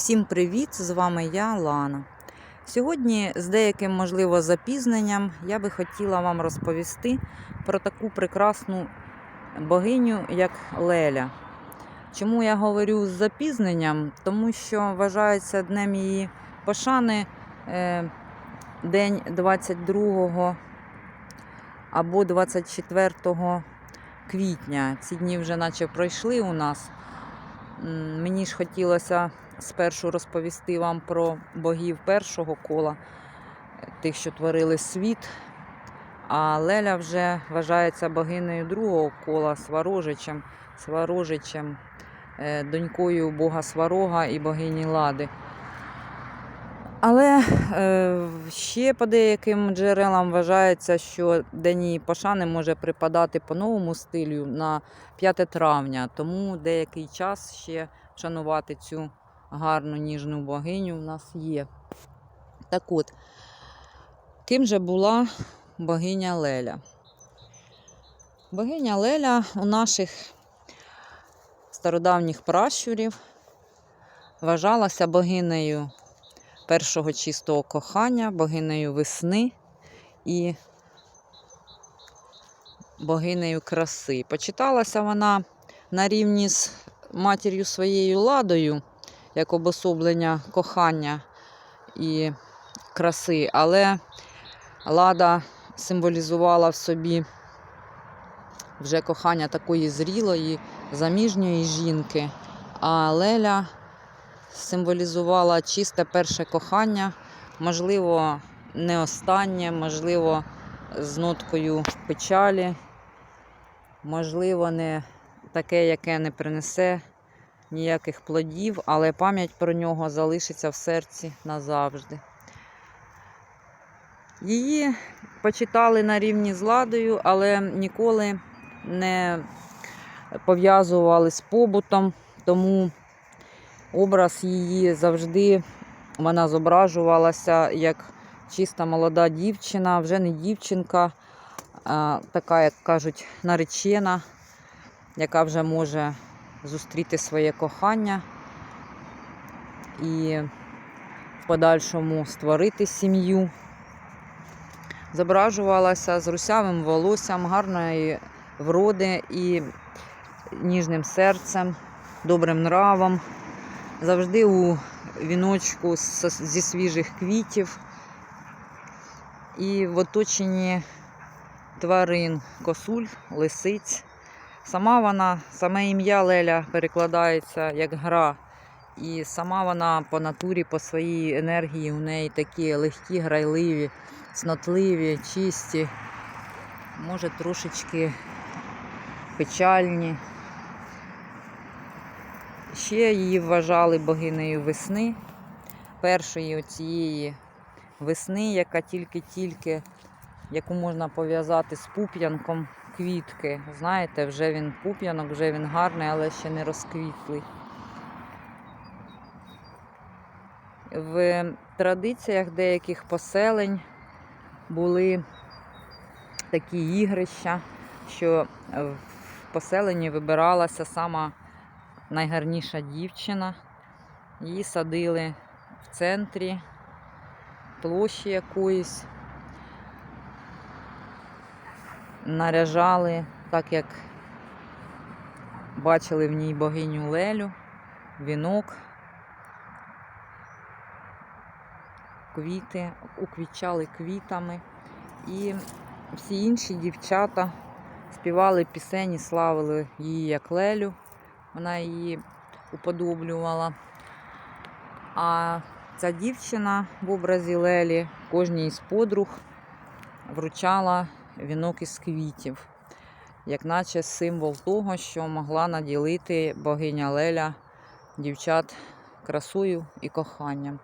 Всім привіт! З вами я, Лана. Сьогодні з деяким, можливо, запізненням я би хотіла вам розповісти про таку прекрасну богиню, як Леля. Чому я говорю з запізненням? Тому що вважається днем її пошани е, день 22 або 24 квітня. Ці дні вже наче пройшли у нас. Мені ж хотілося спершу розповісти вам про богів першого кола, тих, що творили світ. А Леля вже вважається богинею другого кола Сварожичем, Сварожичем, е, донькою бога Сварога і богині Лади. Але е, ще по деяким джерелам вважається, що День її пошани може припадати по новому стилю на 5 травня, тому деякий час ще вшанувати цю гарну ніжну богиню в нас є. Так от, ким же була богиня Леля? Богиня Леля у наших стародавніх пращурів вважалася богинею першого чистого кохання, богинею весни і богинею краси. Почиталася вона на рівні з матір'ю своєю ладою, як обособлення кохання і краси, але лада символізувала в собі вже кохання такої зрілої, заміжньої жінки, а Леля символізувала чисте перше кохання, можливо, не останнє, можливо, з ноткою печалі, можливо, не таке, яке не принесе ніяких плодів, але пам'ять про нього залишиться в серці назавжди. Її почитали на рівні з ладою, але ніколи не пов'язували з побутом, тому образ її завжди вона зображувалася як чиста молода дівчина, вже не дівчинка, а така, як кажуть, наречена, яка вже може зустріти своє кохання і в подальшому створити сім'ю. Зображувалася з русявим волоссям, гарної вроди і ніжним серцем, добрим нравом. Завжди у віночку зі свіжих квітів і в оточенні тварин, косуль, лисиць. Сама вона, саме ім'я Леля перекладається як гра. І сама вона по натурі, по своїй енергії у неї такі легкі, грайливі, цнотливі, чисті, може трошечки печальні. Ще її вважали богинею весни, першої оцієї весни, яка тільки-тільки, яку можна пов'язати з пуп'янком квітки. Знаєте, вже він пуп'янок, вже він гарний, але ще не розквітлий. В традиціях деяких поселень були такі ігрища, що в поселенні вибиралася сама найгарніша дівчина. Її садили в центрі площі якоїсь, наряжали, так як бачили в ній богиню Лелю, вінок, квіти, уквічали квітами. І всі інші дівчата співали пісені, славили її як Лелю. Вона її уподоблювала. А ця дівчина в образі Лелі кожній із подруг вручала вінок із квітів, як наче символ того, що могла наділити богиня Леля дівчат красою і коханням.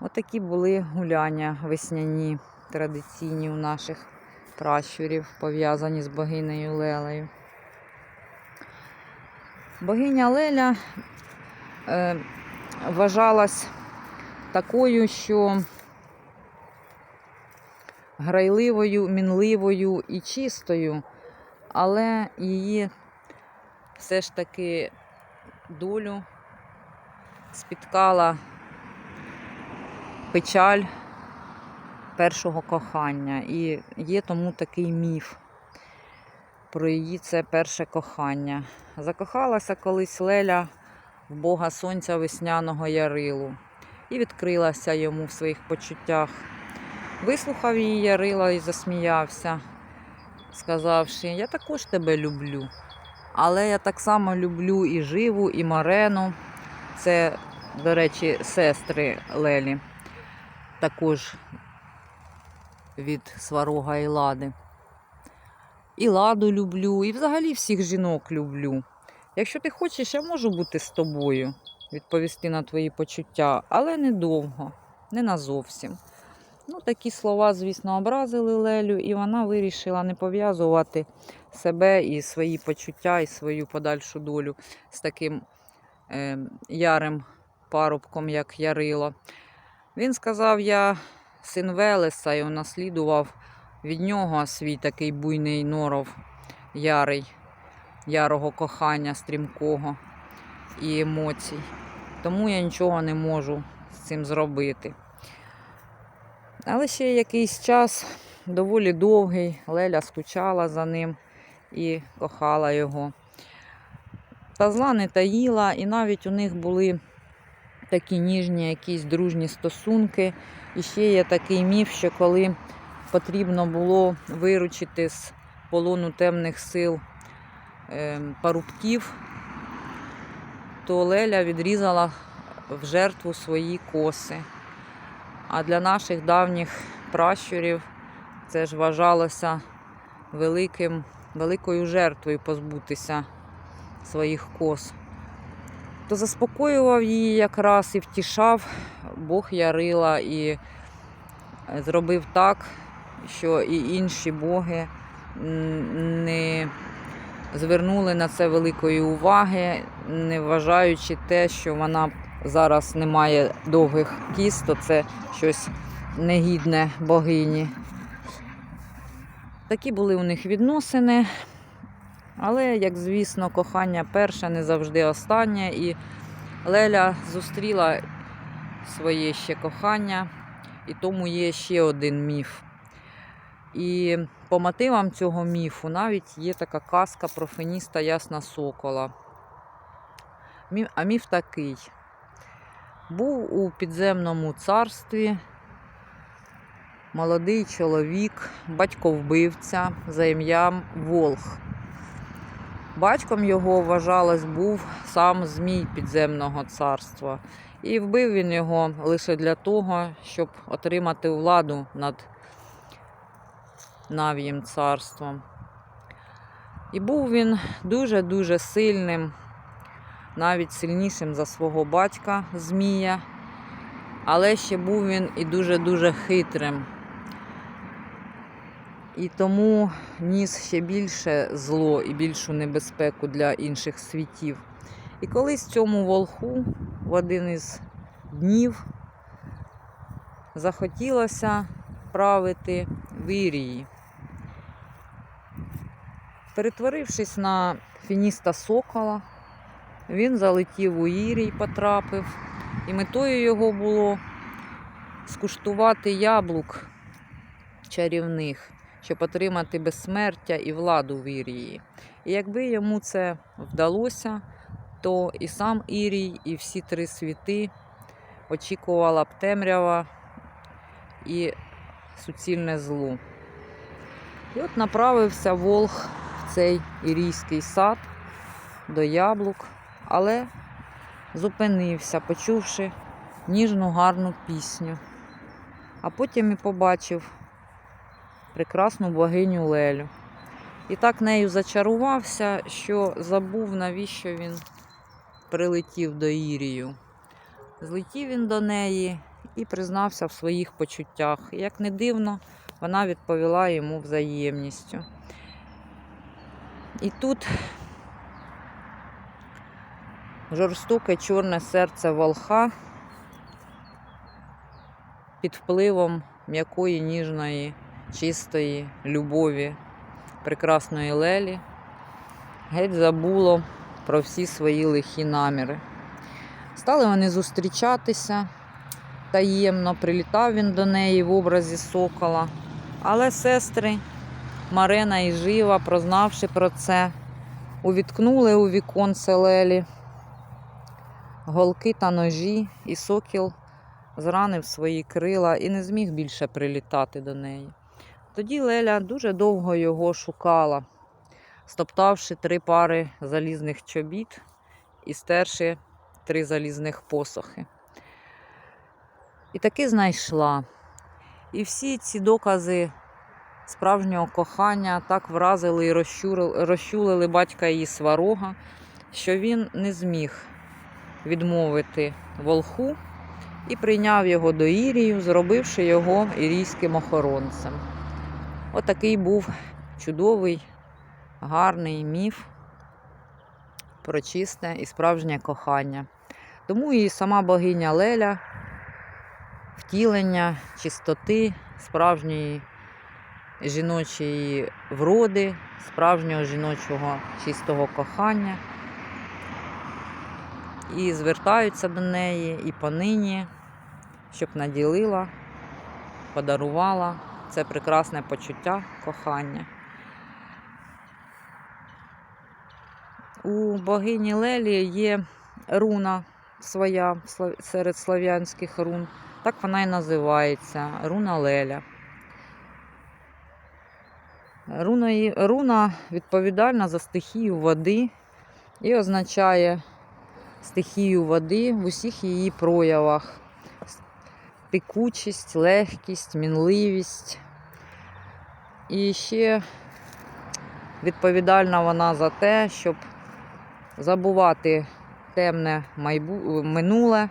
Отакі були гуляння весняні, традиційні у наших пращурів, пов'язані з богинею Лелею. Богиня Леля е, вважалась такою, що грайливою, мінливою і чистою, але її все ж таки долю спіткала печаль першого кохання. І є тому такий міф про її це перше кохання. Закохалася колись Леля в Бога Сонця весняного Ярилу і відкрилася йому в своїх почуттях. Вислухав її Ярила і засміявся, сказавши, я також тебе люблю. Але я так само люблю і Живу, і Марену. Це, до речі, сестри Лелі, також від Сварога і Лади. І ладу люблю, і взагалі всіх жінок люблю. Якщо ти хочеш, я можу бути з тобою, відповісти на твої почуття, але недовго, не назовсім. Ну, такі слова, звісно, образили Лелю, і вона вирішила не пов'язувати себе і свої почуття, і свою подальшу долю з таким е, ярим парубком, як Ярило. Він сказав: я син Велеса і унаслідував від нього свій такий буйний норов, ярий, ярого кохання, стрімкого і емоцій. Тому я нічого не можу з цим зробити. Але ще якийсь час, доволі довгий, Леля скучала за ним і кохала його. Та зла не таїла, і навіть у них були такі ніжні, якісь дружні стосунки. І ще є такий міф, що коли потрібно було виручити з полону темних сил е, парубків, то Леля відрізала в жертву свої коси. А для наших давніх пращурів це ж вважалося великим, великою жертвою позбутися своїх кос. То заспокоював її якраз і втішав Бог Ярила і зробив так, що і інші боги не звернули на це великої уваги, не вважаючи те, що вона зараз не має довгих кіст, то це щось негідне богині. Такі були у них відносини. Але, як звісно, кохання перше не завжди останнє. І Леля зустріла своє ще кохання, і тому є ще один міф. І по мотивам цього міфу навіть є така казка про феніста Ясна Сокола. А міф такий. Був у підземному царстві молодий чоловік, батько-вбивця за ім'ям Волх. Батьком його, вважалось, був сам Змій підземного царства. І вбив він його лише для того, щоб отримати владу над Навієм царством. І був він дуже-дуже сильним, навіть сильнішим за свого батька Змія, але ще був він і дуже-дуже хитрим. І тому ніс ще більше зло і більшу небезпеку для інших світів. І колись цьому волху в один із днів захотілося правити в Ірії. Перетворившись на фініста сокола, він залетів у Ірій, потрапив, і метою його було скуштувати яблук чарівних, щоб отримати безсмертя і владу в Ірії. І якби йому це вдалося, то і сам Ірій, і всі три світи очікувала б темрява і суцільне зло. І от направився Волх цей ірійський сад до яблук, але зупинився, почувши ніжну гарну пісню. А потім і побачив прекрасну богиню Лелю. І так нею зачарувався, що забув, навіщо він прилетів до Ірію. Злетів він до неї і признався в своїх почуттях. Як не дивно, вона відповіла йому взаємністю. І тут жорстоке чорне серце волха під впливом м'якої, ніжної, чистої любові прекрасної Лелі геть забуло про всі свої лихі наміри. Стали вони зустрічатися таємно, прилітав він до неї в образі сокола. Але сестри Марена і Жива, прознавши про це, увіткнули у віконце Лелі голки та ножі, і сокіл зранив свої крила і не зміг більше прилітати до неї. Тоді Леля дуже довго його шукала, стоптавши три пари залізних чобіт і стерши три залізних посохи. І таки знайшла. І всі ці докази справжнього кохання так вразили і розчулили батька її сварога, що він не зміг відмовити волху і прийняв його до Ірію, зробивши його ірійським охоронцем. Отакий був чудовий, гарний міф про чисте і справжнє кохання. Тому і сама богиня Леля втілення чистоти, справжньої жіночої вроди, справжнього жіночого чистого кохання. І звертаються до неї і понині, щоб наділила, подарувала це прекрасне почуття кохання. У богині Лелі є руна своя серед слав'янських рун. Так вона і називається руна Леля. Руна, руна відповідальна за стихію води і означає стихію води в усіх її проявах. Текучість, легкість, мінливість. І ще відповідальна вона за те, щоб забувати темне майбу... минуле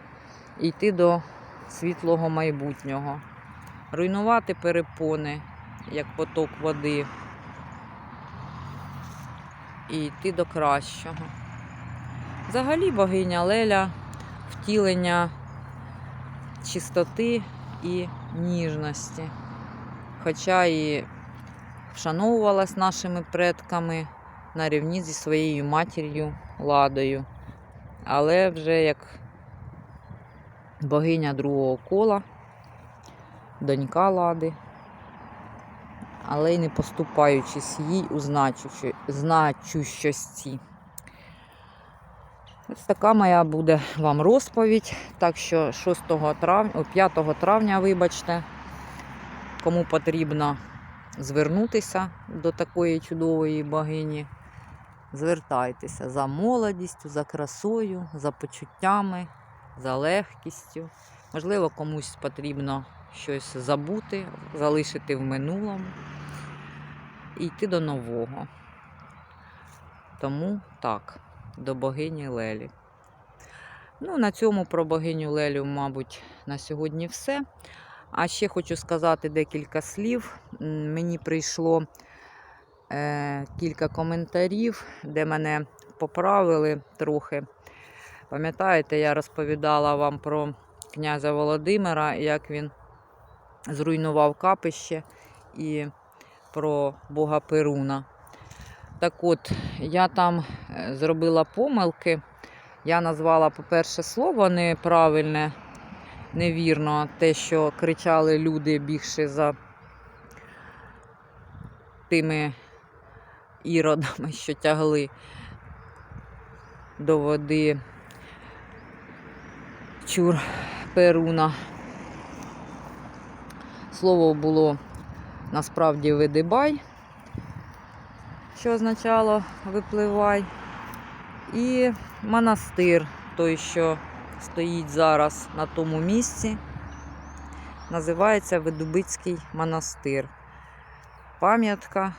і йти до світлого майбутнього. Руйнувати перепони, як поток води, і йти до кращого. Взагалі богиня Леля втілення чистоти і ніжності. Хоча і вшановувалась нашими предками на рівні зі своєю матір'ю Ладою. Але вже як богиня другого кола, донька Лади, але й не поступаючись їй у значущості. Ось така моя буде вам розповідь. Так що 6 травня, 5 травня, вибачте, кому потрібно звернутися до такої чудової богині, звертайтеся за молодістю, за красою, за почуттями, за легкістю. Можливо, комусь потрібно щось забути, залишити в минулому і йти до нового. Тому так до богині Лелі. Ну, на цьому про богиню Лелю, мабуть, на сьогодні все. А ще хочу сказати декілька слів. Мені прийшло е, кілька коментарів, де мене поправили трохи. Пам'ятаєте, я розповідала вам про князя Володимира, як він зруйнував капище і про Бога Перуна. Так от, я там е, зробила помилки. Я назвала, по-перше, слово неправильне, невірно, те, що кричали люди, бігши за тими іродами, що тягли до води чур Перуна. Слово було насправді видибай що означало випливай. І монастир, той, що стоїть зараз на тому місці, називається Видубицький монастир. Пам'ятка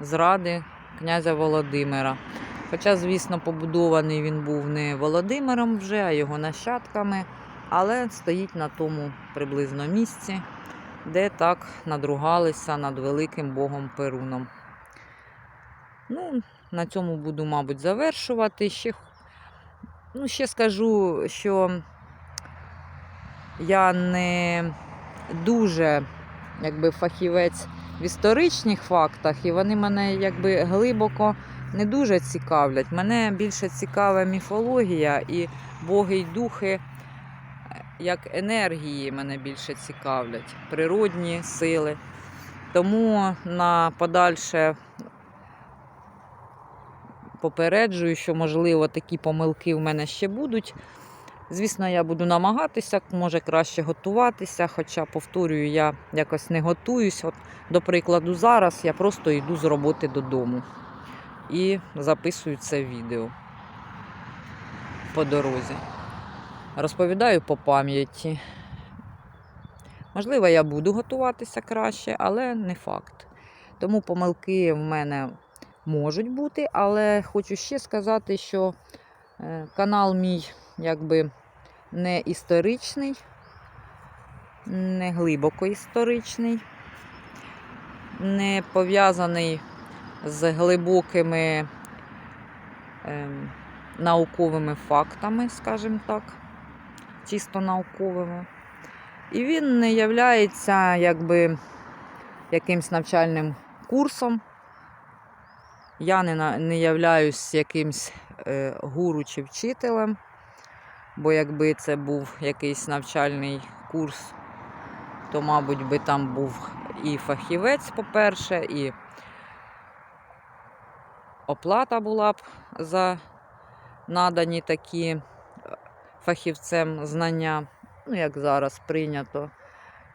зради князя Володимира. Хоча, звісно, побудований він був не Володимиром вже, а його нащадками, але стоїть на тому приблизно місці, де так надругалися над великим богом Перуном. Ну, на цьому буду, мабуть, завершувати. Ще, ну, ще скажу, що я не дуже якби, фахівець в історичних фактах, і вони мене якби глибоко не дуже цікавлять. Мене більше цікава міфологія і боги й духи як енергії мене більше цікавлять, природні сили. Тому на подальше попереджую, що, можливо, такі помилки в мене ще будуть. Звісно, я буду намагатися, може краще готуватися, хоча, повторюю, я якось не готуюсь. От, до прикладу, зараз я просто йду з роботи додому і записую це відео по дорозі. Розповідаю по пам'яті. Можливо, я буду готуватися краще, але не факт. Тому помилки в мене можуть бути, але хочу ще сказати, що е, канал мій якби не історичний, не глибоко історичний, не пов'язаний з глибокими ем, науковими фактами, скажімо так, чисто науковими. І він не являється якби якимсь навчальним курсом. Я не, не являюсь якимсь е, гуру чи вчителем, бо якби це був якийсь навчальний курс, то, мабуть, би там був і фахівець, по-перше, і оплата була б за надані такі фахівцем знання. Ну, як зараз прийнято,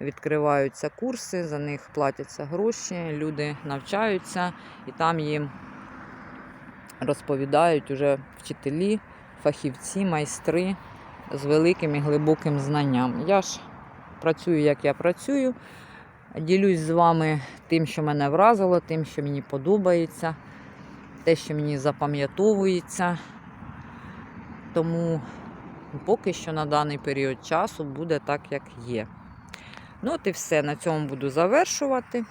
відкриваються курси, за них платяться гроші, люди навчаються, і там їм розповідають уже вчителі, фахівці, майстри з великим і глибоким знанням. Я ж працюю, як я працюю, ділюсь з вами тим, що мене вразило, тим, що мені подобається, те, що мені запам'ятовується. Тому поки що на даний період часу буде так, як є. Ну, от і все. На цьому буду завершувати.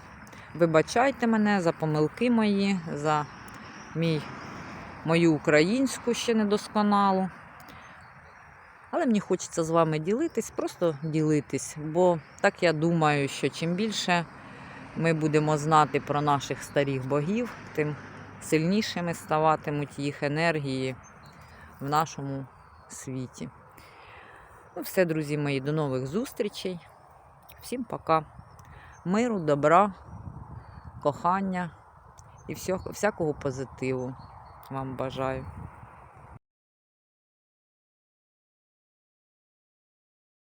Вибачайте мене за помилки мої, за мій, мою українську ще недосконалу. Але мені хочеться з вами ділитись, просто ділитись, бо так я думаю, що чим більше ми будемо знати про наших старих богів, тим сильнішими ставатимуть їх енергії в нашому світі. Ну, все, друзі мої, до нових зустрічей. Всім пока. Миру, добра, кохання і всього, всякого позитиву вам бажаю.